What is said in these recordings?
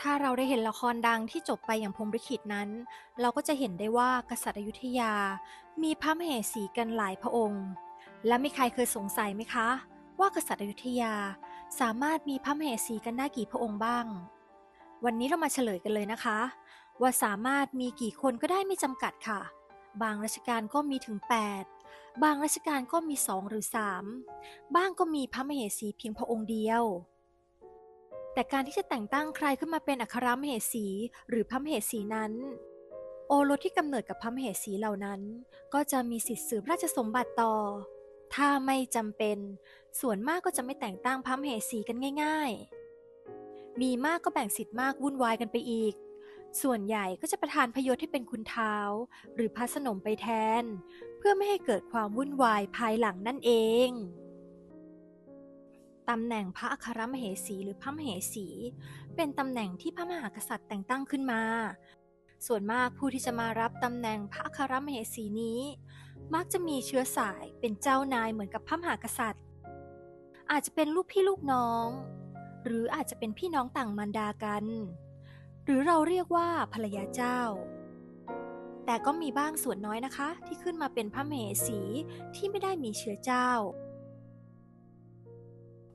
ถ้าเราได้เห็นละครดังที่จบไปอย่างพรหมลิขิตนั้น เราก็จะเห็นได้ว่ากษัตริย์อยุธยา มีพระมเหสีกันหลายพระองค์ และมีใครเคยสงสัยไหมคะ ว่ากษัตริย์อยุธยาสามารถมีพระมเหสีกันได้กี่พระองค์บ้าง วันนี้เรามาเฉลยกันเลยนะคะ ว่าสามารถมีกี่คนก็ได้ไม่จำกัดค่ะ บางราชการก็มีถึง 8 บางราชการก็มี 2 หรือ 3 บ้างก็มีพระมเหสีเพียงพระองค์เดียว แต่การที่จะแต่งตั้งใครขึ้นมาเป็นอัครมเหสี หรือพระมเหสีนั้น โอรสที่กำเนิดกับพระมเหสีเหล่านั้น ก็จะมีสิทธิสืบราชสมบัติต่อ ถ้าไม่จำเป็น ส่วนมากก็จะไม่แต่งตั้งพระมเหสีกันง่าย ๆ มีมากก็แบ่งสิทธิ์มากวุ่นวายกันไปอีก ส่วนใหญ่ก็จะประทานพยศให้เป็นคุณเท้า หรือพระสนมไปแทน เพื่อไม่ให้เกิดความวุ่นวายภายหลังนั่นเอง ตำแหน่งพระอัครมเหสีหรือพระมเหสี เป็นตำแหน่งที่พระมหากษัตริย์แต่งตั้งขึ้นมา ส่วนมากผู้ที่จะมารับตำแหน่งพระอัครมเหสีนี้ มักจะมีเชื้อสายเป็นเจ้านายเหมือนกับพระมหากษัตริย์ อาจจะเป็นลูกพี่ลูกน้อง หรืออาจจะเป็นพี่น้องต่างมารดากัน หรือเราเรียกว่าภรรยาเจ้า แต่ก็มีบ้างส่วนน้อยนะคะ ที่ขึ้นมาเป็นพระมเหสีที่ไม่ได้มีเชื้อเจ้า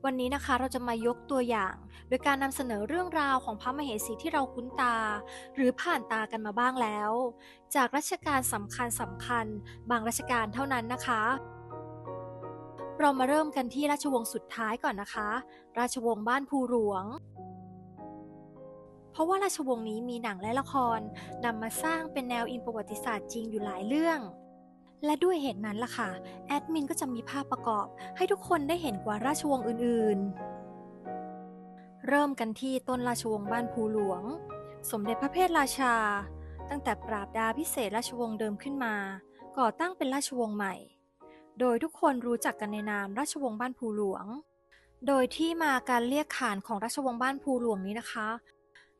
วันนี้นะคะเราจะมายกตัวอย่าง โดยการนำเสนอเรื่องราวของพระมเหสีที่เราคุ้นตา หรือผ่านตากันมาบ้างแล้ว จากรัชกาลสำคัญสำคัญ บางรัชกาลเท่านั้นนะคะ เรามาเริ่มกันที่ราชวงศ์สุดท้ายก่อนนะคะ ราชวงศ์บ้านภูหลวงเพราะว่าราชวงศ์นี้มีหนังและละครนำมาสร้างเป็นแนวอิงประวัติศาสตร์จริงอยู่หลายเรื่อง และด้วยเหตุนั้นล่ะค่ะ แอดมินก็จะมีภาพประกอบ ให้ทุกคนได้เห็นกว่าราชวงศ์อื่นๆ เริ่มกันที่ต้นราชวงศ์บ้านภูหลวง สมเด็จพระเพทราชา ตั้งแต่ปราบดาพิเศษราชวงศ์เดิมขึ้นมา ก่อตั้งเป็นราชวงศ์ใหม่ โดยทุกคนรู้จักกันในนามราชวงศ์บ้านภูหลวง โดยที่มาการเรียกขานของราชวงศ์บ้านภูหลวงนี้นะคะ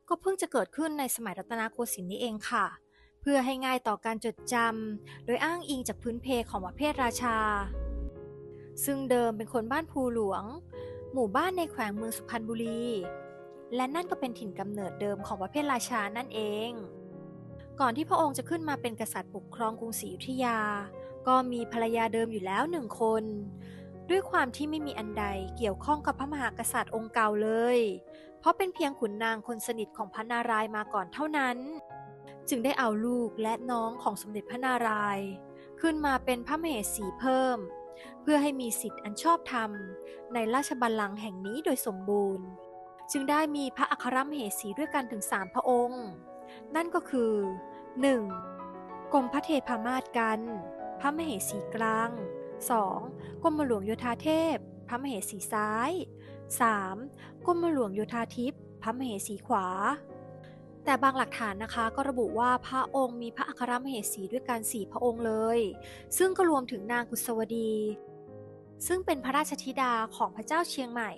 ก็เพิ่งจะเกิดขึ้นในสมัยรัตนโกสินทร์นี้เองค่ะ พื่อให้ง่ายต่อการจดจำ โดยอ้างอิงจากพื้นเพของประเภทราชา ซึ่งเดิมเป็นคนบ้านภูหลวง หมู่บ้านในแขวงเมืองสุพรรณบุรี และนั่นก็เป็นถิ่นกำเนิดเดิมของประเภทราชานั่นเอง ก่อนที่พระองค์จะขึ้นมาเป็นกษัตริย์ปกครองกรุงศรีอยุธยา ก็มีภรรยาเดิมอยู่แล้วหนึ่งคน ด้วยความที่ไม่มีอันใดเกี่ยวข้องกับพระมหากษัตริย์องค์เก่าเลย เพราะเป็นเพียงขุนนางคนสนิทของพระนารายมาก่อนเท่านั้น จึงได้เอาลูกและน้องของสมเด็จพระนารายณ์ขึ้นมาเป็นพระมเหสีเพิ่ม เพื่อให้มีสิทธิ์อันชอบธรรม ในราชบัลลังก์แห่งนี้โดยสมบูรณ์ จึงได้มีพระอัครมเหสีด้วยกันถึงสามพระองค์ นั่นก็คือ 1. กรมพระเทพามาศกัน พระมเหสีกลาง 2. กรมหลวงโยธาเทพ พระมเหสีซ้าย 3. กรมหลวงโยธาทิพย์พระมเหสีขวา แต่บางหลักฐานนะคะก็ระบุว่าพระองค์มีพระอัครมเหสีด้วยกันสี่พระองค์เลย ซึ่งก็รวมถึงนางกุศวดี ซึ่งเป็นพระราชธิดาของพระเจ้าเชียงใหม่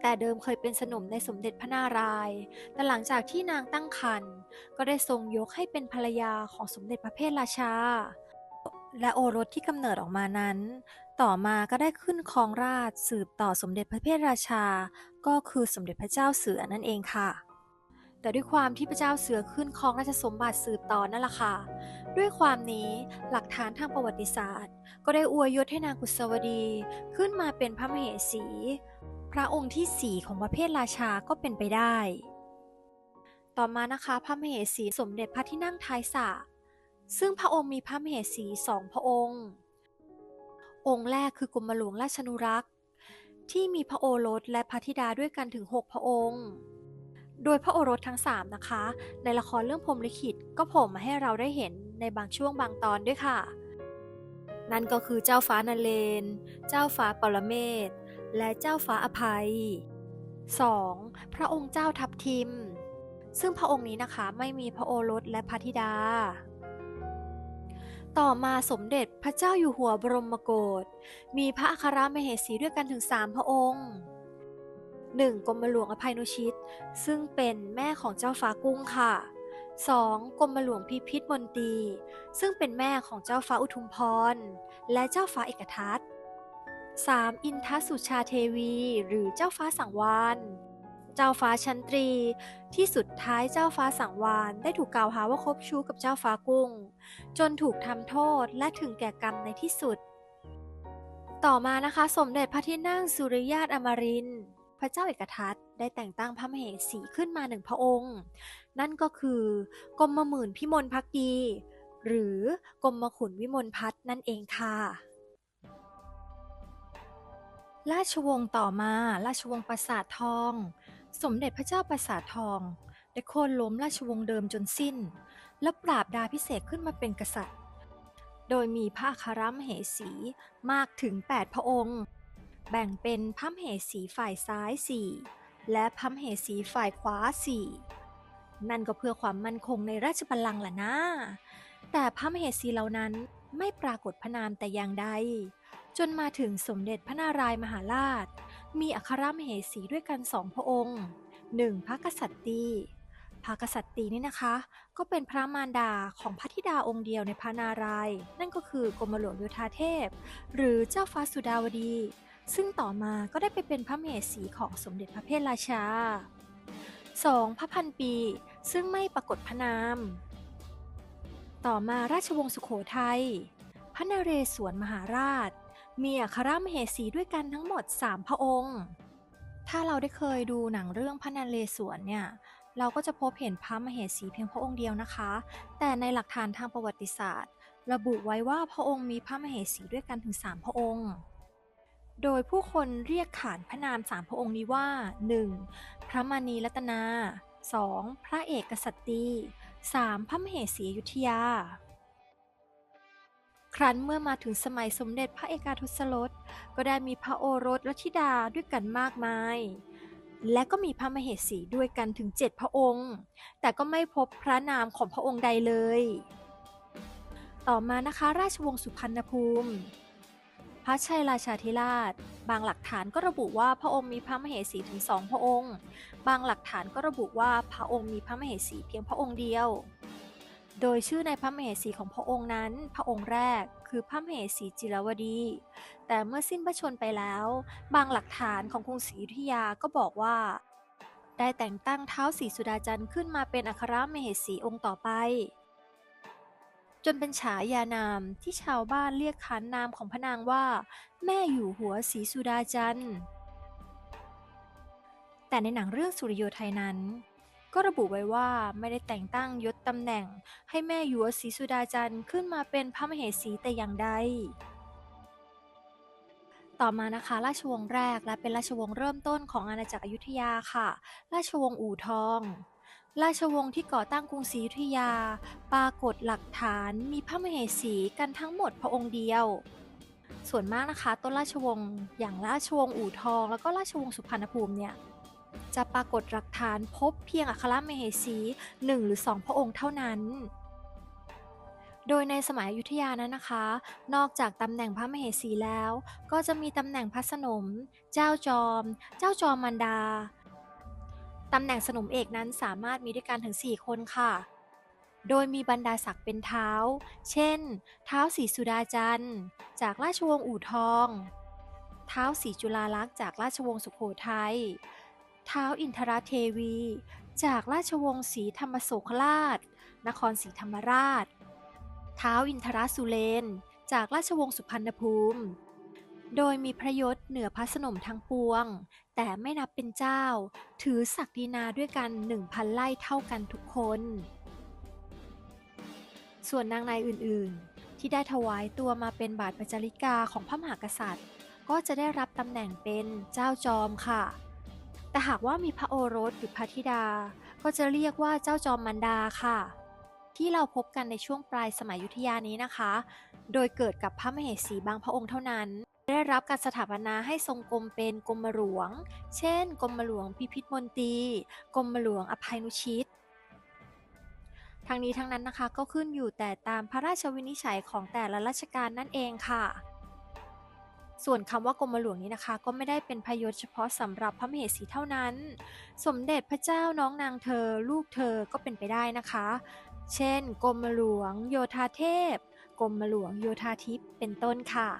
แต่เดิมเคยเป็นสนมในสมเด็จพระนารายณ์แต่หลังจากที่นางตั้งครรภ์ก็ได้ทรงยกให้เป็นภรรยาของสมเด็จพระเพทราชา และโอรสที่กำเนิดออกมานั้น ต่อมาก็ได้ขึ้นครองราชสืบต่อสมเด็จพระเพทราชา ก็คือสมเด็จพระเจ้าเสือนั่นเองค่ะ แต่ด้วยความที่พระเจ้าเสือขึ้นครองราชสมบัติสืบต่อนั่นแหละค่ะ ด้วยความนี้หลักฐานทางประวัติศาสตร์ ก็ได้อวยยศให้นางกุศวดีขึ้นมาเป็นพระมเหสี พระองค์ที่สี่ของประเภทราชาก็เป็นไปได้ ต่อมานะคะพระมเหสีสมเด็จพระที่นั่งท้ายสระซึ่งพระองค์มีพระมเหสีสองพระองค์ องค์แรกคือกรมหลวงราชนุรักษ์ ที่มีพระโอรสและพระธิดาด้วยกันถึง 6 พระองค์ โดยพระโอรสทั้ง 3 นะคะ ในละครเรื่องพรมลิขิตก็โผล่มาให้เราได้เห็นในบางช่วงบางตอนด้วยค่ะ นั่นก็คือเจ้าฟ้านเรนเจ้าฟ้าปรเมศ และเจ้าฟ้าอภัย 2. พระองค์เจ้าทับทิม ซึ่งพระองค์นี้นะคะไม่มีพระโอรสและพระธิดา ต่อมาสมเด็จพระเจ้าอยู่หัวบรมโกศมีพระอัครมเหสีด้วยกันถึง 3 พระองค์ 1. กรมหลวงอภัยนุชิต ซึ่งเป็นแม่ของเจ้าฟ้ากุ้งค่ะ 2. กรมหลวงพิพิธมนตรี ซึ่งเป็นแม่ของเจ้าฟ้าอุทุมพร และเจ้าฟ้าเอกทัต 3. อินทสุชาเทวี หรือเจ้าฟ้าสังวาน เจ้าฟ้าชันตรี ที่สุดท้ายเจ้าฟ้าสังวานได้ถูกกล่าวหาว่าคบชู้กับเจ้าฟ้ากุ้ง จนถูกทำโทษและถึงแก่กรรมในที่สุด ต่อมานะคะ สมเด็จพระที่นั่งสุริยาตอมรินทร์ พระเจ้าเอกทัตได้แต่งตั้งพระมเหสีขึ้นมาหนึ่งพระองค์ นั่นก็คือกรมหมื่นพิมลพักดี หรือกรมขุนวิมลพัฒน์นั่นเองค่ะ ราชวงศ์ต่อมาราชวงศ์ปราสาททอง สมเด็จพระเจ้าปราสาททอง ได้โค่นล้มราชวงศ์เดิมจนสิ้น และปราบดาพิเศษขึ้นมาเป็นกษัตริย์ โดยมีพระอัครมเหสีมากถึง 8 พระองค์ แบ่งเป็นพระมเหสีฝ่ายซ้าย 4 และพระมเหสีฝ่ายขวา 4 นั่นก็เพื่อความมั่นคงในราชบัลลังก์ล่ะนะ แต่พระมเหสีเหล่านั้นไม่ปรากฏพระนามแต่อย่างใด จนมาถึงสมเด็จพระนารายมหาราช มีอัครมเหสีด้วยกันสองพระองค์หนึ่งพระกษัตริย์ตีพระกษัตริย์ตีนี่นะคะ ก็เป็นพระมารดาของพระธิดาองค์เดียวในพระนารายณ์นั่นก็คือกรมหลวงโยธาเทพ หรือเจ้าฟ้าสุดาวดี ซึ่งต่อมาก็ได้ไปเป็นพระมเหสีของสมเด็จพระเพทราชา 2. พระพันปี ซึ่งไม่ปรากฏพระนาม ต่อมาราชวงศ์สุขโขทัย พระนเรศวรมหาราช มีอัครมเหสีด้วยกันทั้งหมด 3 พระองค์ ถ้าเราได้เคยดูหนังเรื่องพระนเรศวรเนี่ย เราก็จะพบเห็นพระมเหสีเพียงพระองค์เดียวนะคะ แต่ในหลักฐานทางประวัติศาสตร์ ระบุไว้ว่าพระองค์มีพระมเหสีด้วยกันถึง 3 พระองค์ โดยผู้คนเรียกขานพระนามสามพระองค์นี้ว่า 1. พระมณีรัตนา 2. พระเอกกษัตริย์ 3. พระมเหสีอยุธยา ครั้นเมื่อมาถึงสมัยสมเด็จพระเอกาทศรส ก็ได้มีพระโอรสและธิดาด้วยกันมากมาย และก็มีพระมเหสีด้วยกันถึงเจ็ดพระองค์ แต่ก็ไม่พบพระนามของพระองค์ใดเลย ต่อมานะคะราชวงศ์สุพรรณภูมิ ระชัยราชาธิราช บางหลักฐานก็ระบุว่าพระองค์มีพระมเหสีถึงสองพระองค์ บางหลักฐานก็ระบุว่าพระองค์มีพระมเหสีเพียงพระองค์เดียว โดยชื่อในพระมเหสีของพระองค์นั้น พระองค์แรกคือพระมเหสีจิรวดี แต่เมื่อสิ้นพระชนไปแล้ว บางหลักฐานของกรุงศรีอยุธยาก็บอกว่า ได้แต่งตั้งเท้าศรีสุดาจันทร์ขึ้นมาเป็นอัครมเหสีองค์ต่อไป จนเป็นฉายานามที่ชาวบ้านเรียกขานนามของพระนางว่า แม่อยู่หัวศรีสุดาจันทร์แต่ในหนังเรื่องสุริโยไทยนั้น ก็ระบุไว้ว่าไม่ได้แต่งตั้งยศตำแหน่ง ให้แม่หยวศรีสุดาจันทร์ขึ้นมาเป็นพระมเหสีแต่อย่างใด ต่อมานะคะราชวงศ์แรกและเป็นราชวงศ์เริ่มต้นของอาณาจักรอยุธยาค่ะ ราชวงศ์อู่ทอง ราชวงศ์ที่ก่อตั้งกรุงศรีอยุธยา ปรากฏหลักฐานมีพระมเหสีกันทั้งหมดพระองค์เดียว ส่วนมากนะคะต้นราชวงศ์อย่างราชวงศ์อู่ทอง แล้วก็ราชวงศ์สุพรรณภูมิเนี่ยจะปรากฏหลักฐานพบเพียงอัครมเหสีหนึ่งหรือสองพระองค์เท่านั้น โดยในสมัยอยุธยานั้นนะคะ นอกจากตำแหน่งพระมเหสีแล้ว ก็จะมีตำแหน่งพระสนม เจ้าจอม เจ้าจอมมันดา ตำแหน่งสนมเอกนั้นสามารถมีด้วยกันถึง 4 คนค่ะ โดยมีบรรดาศักดิ์เป็นเท้า เช่น เท้าสีสุดาจันทร์ จากราชวงศ์อู่ทอง เท้าสีจุฬาลักษณ์จากราชวงศ์สุโขทัย เท้าอินทรเทวี จากราชวงศ์ศรีธรรมโศคราช นครศรีธรรมราช เท้าอินทรสุเรนจากราชวงศ์สุพรรณภูมิ โดยมีพระยศเหนือพระสนมทั้งปวง แต่ไม่นับเป็นเจ้า ถือศักดินาด้วยกันหนึ่งพันไล่เท่ากันทุกคน ส่วนนางนายอื่นๆ ที่ได้ถวายตัวมาเป็นบาทประจริกาของพระมหากษัตริย์ ก็จะได้รับตำแหน่งเป็นเจ้าจอมค่ะ แต่หากว่ามีพระโอรสหรือพระธิดา ก็จะเรียกว่าเจ้าจอมมันดาค่ะ ที่เราพบกันในช่วงปลายสมัยยุทธยานี้นะคะ โดยเกิดกับพระมเหสีบางพระองค์เท่านั้น ได้รับการสถาปนาให้ทรงกรมเป็นกรมหลวง เช่น กรมหลวงพิพิธมนตรีกรมหลวงอภัยนุชิตทั้งนี้ทั้งนั้นนะคะก็ขึ้นอยู่แต่ตามพระราชวินิจฉัยของแต่ละราชการนั่นเองค่ะ ส่วนคำว่ากรมหลวงนี้นะคะ ก็ไม่ได้เป็นพยศเฉพาะสำหรับพระมเหสีเท่านั้น สมเด็จพระเจ้าน้องนางเธอ ลูกเธอก็เป็นไปได้นะคะ เช่น กรมหลวง โยธาเทพ กรมหลวงโยธาทิพย์เป็นต้นค่ะ